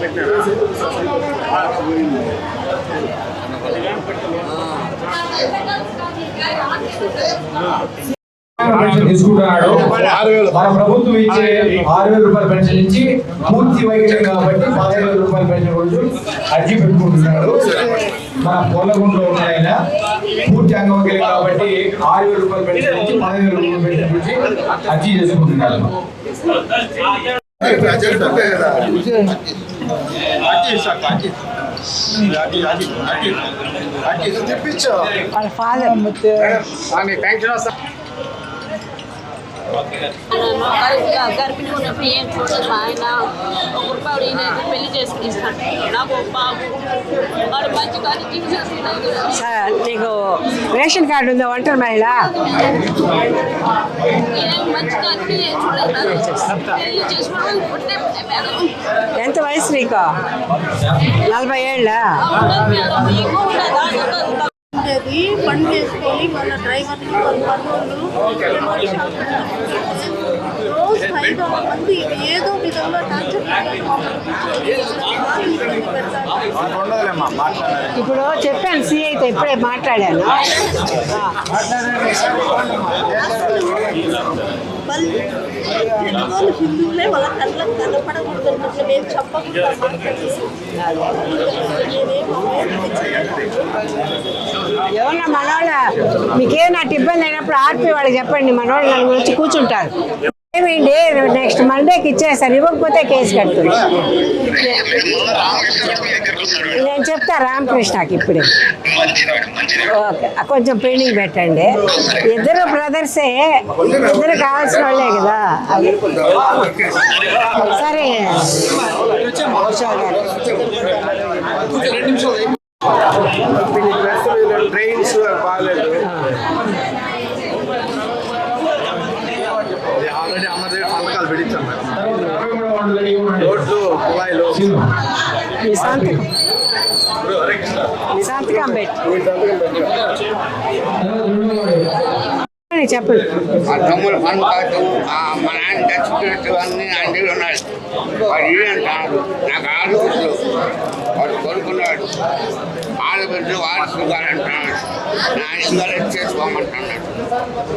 పెట్టారు పెన్షన్ తీసుకుంటున్నాడు. మన ప్రభుత్వం ఇచ్చే ఆరు వేల రూపాయల పెన్షన్ ఇచ్చి పూర్తి వైకల్యం కాబట్టి పదహైదు వేల రూపాయల పెన్షన్ గురించి అర్జీ పెట్టుకుంటున్నాడు. మన పొల్లగుంట్లో ఉన్న ఆయన పూర్తి అంగవైకల్యం కాబట్టి ఆరు వేల రూపాయల పెన్షన్ ఇచ్చి పదహైదు వేల రూపాయల పెన్షన్ గురించి అర్జీ చేసుకుంటున్నాడు. వాళ్ళ ఫాదర్. గర్భిణి ఉన్నప్పుడు ఏం చూడదు మా ఆయన ఒక రూపాయలు ఈయన పెళ్ళి చేసుకుని ఇస్తాడు నాకు బాబు వాడు మంచి కానీ సార్ నీకు రేషన్ కార్డు ఉందా? ఒంటరి మహిళ? ఎంత వయసు నీకు? నలభై ఏళ్ళ? ఉండదు బండి వేసుకొని వాళ్ళ డ్రైవర్లు వాళ్ళ రోజు ఐదు ఆరు మంది ఏదో విధంగా టార్చర్ ఇప్పుడు చెప్పాను సిఐతో ఇప్పుడే మాట్లాడాను పెద్దవాళ్ళు హిందువులే వాళ్ళ కళ్ళకు కనపడకూడదు మేము చెప్పకుండా ఎవరన్నా మీకేం నాకు ఇబ్బంది అయినప్పుడు ఆర్పి వాళ్ళకి చెప్పండి. మనోళ్ళు నన్ను వచ్చి కూర్చుంటారు. ఏమేంటి నెక్స్ట్ మండేకి ఇచ్చేస్తాను ఇవ్వకపోతే కేసు కడుతుంది. నేను చెప్తా రామకృష్ణకి ఇప్పుడే. ఓకే. కొంచెం పెండింగ్ పెట్టండి. ఇద్దరు బ్రదర్సే ఇద్దరు కావాల్సిన వాళ్ళే కదా. సరే. ట్రైన్స్ బాగాలేదు. మీ సంతకం మీ సంతకం పెట్టి చెప్పండి ఆ తమ్ముడు పని కాదు. ఆ మా నాన్న చచ్చిపోయినట్టు అన్ని దగ్గర ఉన్నాయి. వాడు ఇవి అంటాడు. నాకు ఆడవచ్చు వాడు కొనుక్కున్నాడు ఆడబిడ్డ వారసుగా అంటున్నాడు నా ఇసుగాలు చేసుకోమంటున్నాడు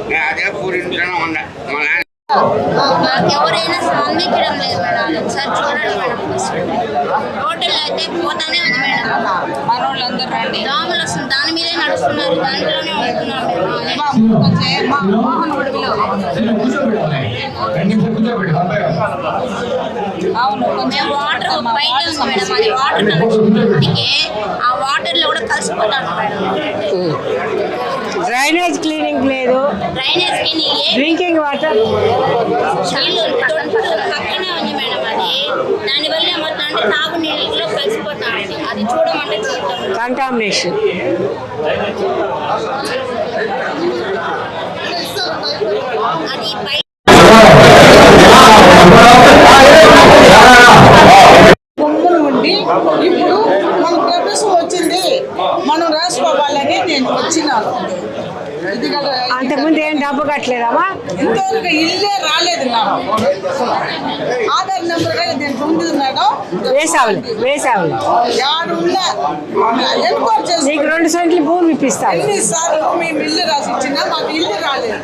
నేను అదే పూరించడం ఉన్నా మా నాన్న ఎవరైనా స్పందించడం లేదు మేడం. ఒకసారి చూడండి మేడం హోటల్ అయితే పోతానే ఉంది మేడం. మన వాళ్ళందరూ రండి. దోమలు వస్తుంది దాని మీదే నడుస్తున్నారు. దాంట్లోనే ఉంటున్నాం అవును కొంచెం మేము వాటర్ బయట ఉంది మేడం. అది వాటర్ కనెక్షన్ ఆ వాటర్లో కూడా కలిసిపోతాను మేడం. డ్రైనేజ్ క్లీనింగ్ లేదు. Drainage drinking water. పక్కనే ఉంది మేడం అది దానివల్ల ఏమవుతుందంటే తాగునీళ్ళలో కలిసిపోతా ఉంది అది చూడమంటే చూడటం కంటామినేషన్ అది పై బొమ్మలు ఉండి ఇప్పుడు మన ప్రభుత్వం వచ్చింది మనం రాసుకోవాలని నేను వచ్చినాను ఇది కదా అంతకుముందు ఏం డబ్బు కట్టలేదమ్మా ఇంతవరకు ఇల్లే రాలేదు ఆధార్ నెంబర్ మేడం వేసావులు వేసావులు నీకు రెండు సెంట్లు భూమి ఇప్పిస్తాను. మేము ఇల్లు రాసి ఇచ్చినా మాకు ఇల్లు రాలేదు.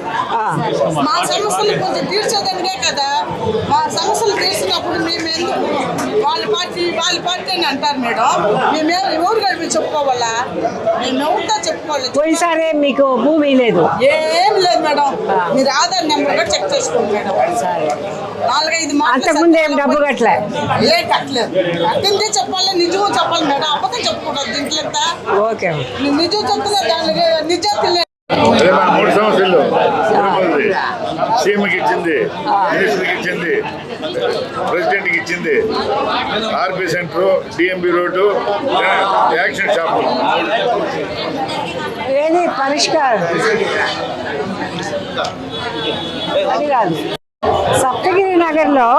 మా సమస్యలు కొంచెం తీర్చేదానికే కదా. మా సమస్యలు తీర్చినప్పుడు మేము ఎందుకు వాళ్ళ పార్టీ వాళ్ళ పార్టీ అని అంటారు మేడం. మేము ఎవరు కలిపి చెప్పుకోవాలా? మేము చెప్పుకోవాలి. పోయినసారి మీకు భూమి లేదు. ఏం లేదు మేడం. మీరు ఆధార్ నెంబర్ కూడా చెక్ చేసుకోండి మేడం. నాలుగైదు మాటలు అంతకుముందు ఏం డబ్బు కట్టలే? ఏ కట్టలేదు. కట్టిందే చెప్పాలి నిజం చెప్పాలి మేడం. అబద్ధం చెప్పకూడదు దీంట్లో? ఓకే. నిజం చెప్తున్నా దానికి నిజం తెలియదు మూడు సంవత్సరాలు. తిరుపతి సీఎంకి ఇచ్చింది మినిస్టర్కి ఇచ్చింది ప్రెసిడెంట్కి ఇచ్చింది. RP centre DMB road action shop. ఏది పరిష్కారం? అది కాదు. సప్తగిరి నగర్లో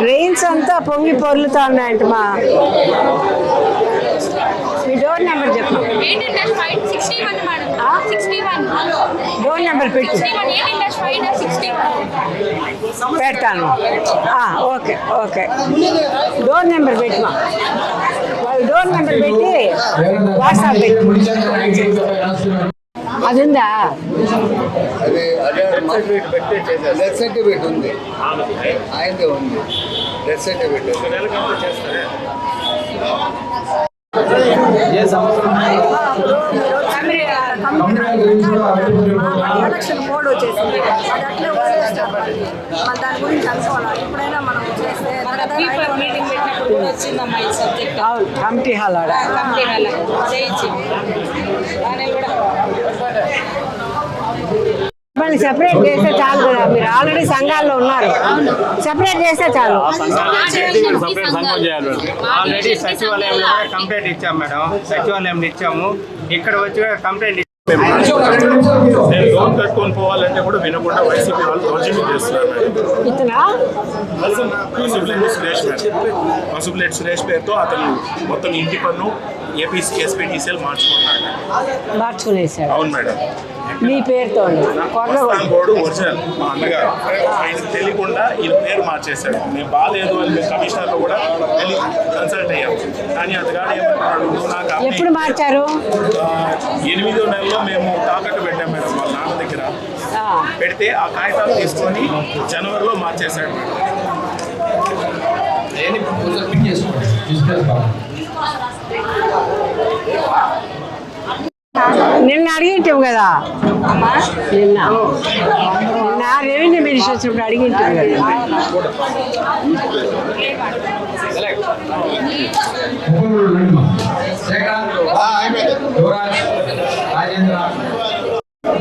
డ్రైన్స్ అంతా పొంగి పొర్లుతా ఉన్నాయంట మా మీ డోర్ నెంబర్ చెప్పు. డోర్ నెంబర్ పెట్టు. పెడతాను. ఆ, ఓకే ఓకే. డోర్ నెంబర్ పెట్టమా వాళ్ళు డోర్ నెంబర్ పెట్టి వాట్సాప్ పెట్టి. అది ఉందా అదే అదే డెత్ సర్టిఫికేట్ ఉంది. ఆయనదే ఉంది. డెత్ సర్టిఫికేట్ ఏ సంవత్సరం? కంపెనీ గురించి కూడా అడుగుతున్నాను. ఎలక్షన్ కోడ్ వచ్చేసింది. అది అట్లే వదిలేస్తాం మళ్ళీ దాని గురించి అనుకోవాలి? ఎప్పుడైనా మనం చేస్తే పీపర్ మీటింగ్ పెట్టినప్పుడు కూడా వచ్చిందమ్మా ఈ సబ్జెక్ట్. అవును కమిటీ హాల్ ఆడ కంపెనీ వాళ్ళ చేయించి దాని కూడా మళ్ళీ సెపరేట్ చేస్తే చాలు కదా. మీరు ఆల్రెడీ సంఘాల్లో ఉన్నారు. సెపరేట్ చేస్తే చాలు. ఆల్రెడీ సచివాలయంలో కూడా కంప్లైంట్ ఇచ్చాం మేడం. సచివాలయం ఇచ్చాము. ఇక్కడ వచ్చి కంప్లైంట్ నేను లోన్ కట్టుకొని పోవాలంటే కూడా వినకుండా వైసీపీ వాళ్ళు దౌర్జన్యం చేస్తున్నారు పసుపులేటి సురేష్ పేరుతో అతను మొత్తం ఇంటి పన్ను ఏపీసీ ఎస్పీటీసీఎల్ మార్చుకున్నాడు. మార్చుకునేసాడు అవును మేడం. మీ పేరుతో బోర్డు ఒరిజినల్ మా అన్నగారు. ఆయనకు తెలియకుండా ఈయన పేరు మార్చేశాడు. నేను బాగాలేదు అని మేము కమిషనర్లో కూడా వెళ్ళి కన్సల్ట్ అయ్యాం. కానీ అతగాడు ఏమంటున్నాడు? "నువ్వు నాకు ఎప్పుడు మార్చారు? ఎనిమిదో నెలలో మేము తాకట్టు పెట్టాం మేడం వాళ్ళ నాన్న దగ్గర. పెడితే ఆ కాగితాలు తీసుకొని జనవరిలో మార్చేశాడు. మేడం అవన్నీ కొంచెం పిక్ చేసుకోండి తీసుకెళ్తాం నిన్న అడిగింటావు కదా నిన్న నిన్న రెవెన్యూ మినిస్టర్ వచ్చినప్పుడు అడిగింటావు కదా ముగ్గురు రండి మా. శేఖర్ యువరాజ్ రాజేంద్ర